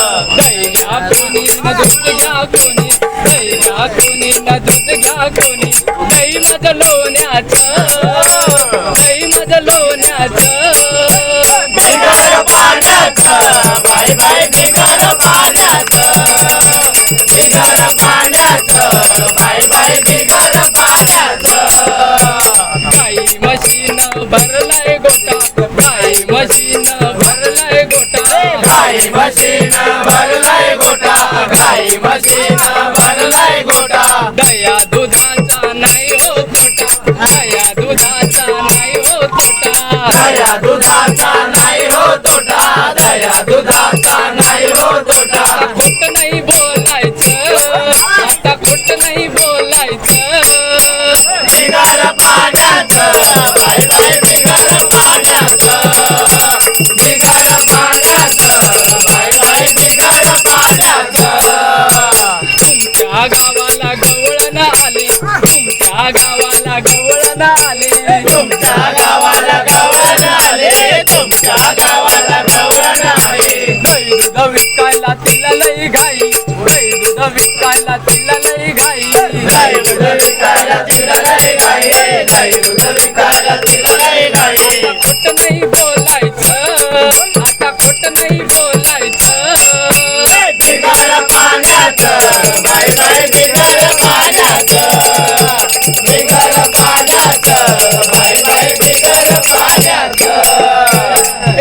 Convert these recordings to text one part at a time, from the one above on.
दही कोणी न दूध घ्या कोणी दही कोणी न दूध घ्या कोणी दही माझं लोण्याचं माझं लोण्याचं पाण्याचं बाय बाय पाण्याचं पाण्याचं बाय बाय पाण्याचं भरलाय गोटा गाई मशीन गाई म्हशीन भरलाय गोटा गाई म्हशीन भरलाय गोटा दया दुधाचा नाही हो तोटा दया दुधाचा नाही हो तोटा दया दुधाचा नाही हो तोटा दया दुधाचा गावाला गवळण आली तुमच्या गावाला गवळण आले तुमच्या गावाला गवळण आले दही दूध विकायला तिला लई घाई. दही दूध विकायला तिला लई घाई. दूध विकायला तिला दूध विकायला तिला नाही बिगर पाण्यात बाय बाय बिगर पाण्यात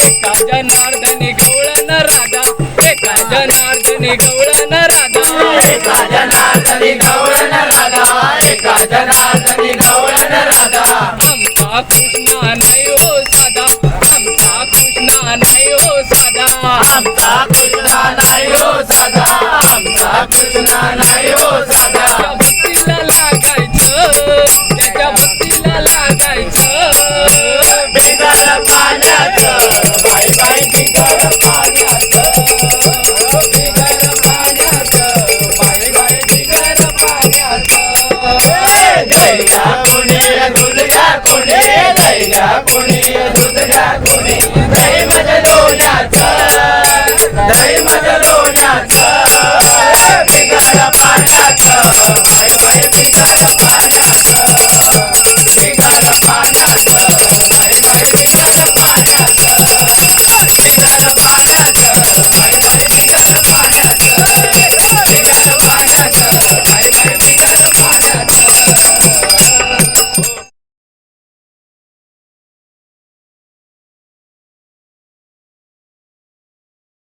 एका जनार्दनी गवळण राधा एका जनार्दनी गवळण राधा एका जनार्दनी गवळण राधा एका जनार्दनी गवळण राधा आमचा कृष्णा नाही हो साधा आमचा कृष्णा नाही हो साधा आमचा कृष्णा नाही हो साधा आमचा कृष्णा नाही हो साधा त्याच्या भक्तीला लागायचं त्याच्या भक्तीला लागायचं बिगर पाण्याचं बाय बाय बिगर पाण्याचं बिगर पाण्याचं